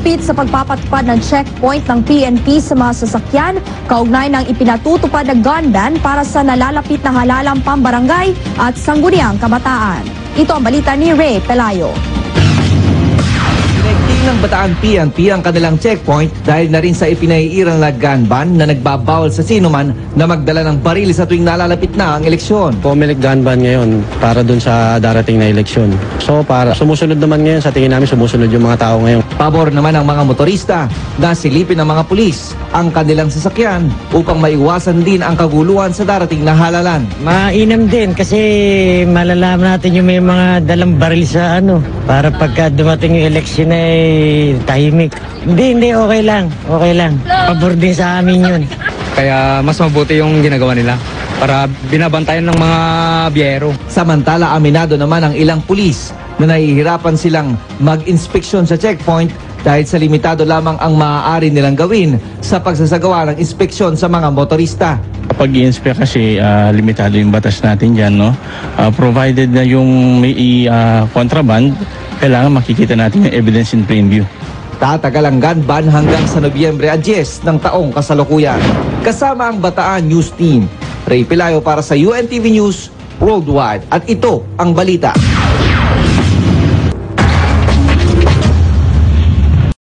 Higpit sa pagpapatupad ng checkpoint ng PNP sa mga sasakyan, kaugnay ng ipinatutupad na gun para sa nalalapit na halalang pambarangay at sangguniang kabataan. Ito ang balita ni Ray Pelayo. Ng Bataan PNP ang kanilang checkpoint dahil na rin sa ipinaiirang na gun ban na nagbabawal sa sinuman na magdala ng baril sa tuwing nalalapit na ang eleksyon. Comelec gun ban ngayon para dun sa darating na eleksyon. So para sumusunod naman ngayon sa tingin namin sumusunod yung mga tao ngayon. Pabor naman ng mga motorista na silipin ng mga pulis ang kanilang sasakyan upang maiwasan din ang kaguluhan sa darating na halalan. Mainam din kasi malalaman natin yung may mga dalang baril sa ano para pagka dumating yung election ay tahimik. Hindi, hindi, okay lang. Okay lang. Pabor din sa amin yun. Kaya mas mabuti yung ginagawa nila para binabantayan ng mga biyero. Samantala aminado naman ang ilang pulis na nahihirapan silang mag-inspeksyon sa checkpoint dahil sa limitado lamang ang maaari nilang gawin sa pagsasagawa ng inspeksyon sa mga motorista. Kapag i-inspect kasi, ah, limitado yung batas natin dyan, no? Ah, provided na yung may ah, contraband, kailangan makikita natin yung evidence in plain view. Tatagal ang gun ban hanggang sa Nobyembre 10 ng taong kasalukuyan. Kasama ang Bataan News Team. Ray Pilayo para sa UNTV News Worldwide. At ito ang balita.